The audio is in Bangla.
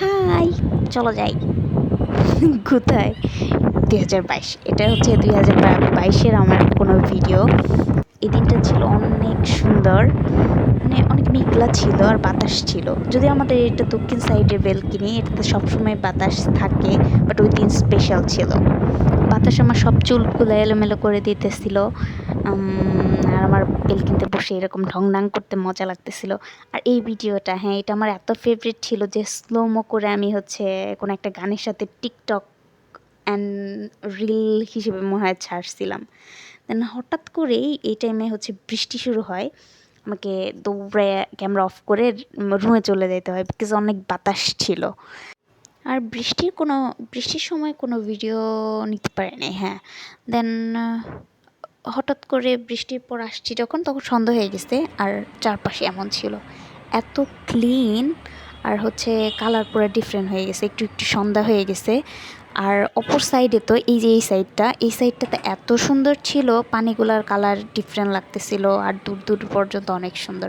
হাই, চলো যাই। কোথায়? দুই হাজার বাইশ এটা হচ্ছে দুই হাজার বাইশের আমার কোনো ভিডিও এই দিনটা ছিল অনেক সুন্দর মানে অনেক মেঘলা ছিল আর বাতাস ছিল। যদি আমাদের এটা দক্ষিণ সাইডের বেলকিনি এটাতে সবসময় বাতাস থাকে বাট ওই স্পেশাল ছিল। বাতাস আমার সব চুলগুলো এলোমেলো করে দিতেছিল। আর আমার বেলকিনিতে বসে এরকম ঢংঢাং করতে মজা লাগতেছিল। আর এই ভিডিওটা হ্যাঁ এটা আমার এত ফেভারিট ছিল যে স্লোমো করে আমি হচ্ছে কোনো একটা গানের সাথে টিকটক অ্যান্ড রিল হিসেবে মনে হয় ছাড়ছিলাম। দেন হঠাৎ করেই এই টাইমে হচ্ছে বৃষ্টি শুরু হয়। আমাকে দৌড়ে ক্যামেরা অফ করে রুমে চলে যেতে হয় বিকজ অনেক বাতাস ছিল। আর বৃষ্টির কোনো, বৃষ্টির সময় কোনো ভিডিও নিতে পারিনি হ্যাঁ। দেন হঠাৎ করে বৃষ্টির পর আসছি যখন, তখন সন্ধ্যা হয়ে গেছে আর চারপাশে এমন ছিল। এত ক্লিন আর হচ্ছে কালার পুরো ডিফারেন্ট হয়ে গেছে, একটু একটু সন্ধ্যা হয়ে গেছে। আর অপর সাইডে তো এই যে, এই সাইডটা এই সাইডটাতে এত সুন্দর ছিল, পানিগুলার কালার ডিফারেন্ট লাগতেছিল আর দূর দূর পর্যন্ত অনেক সুন্দর।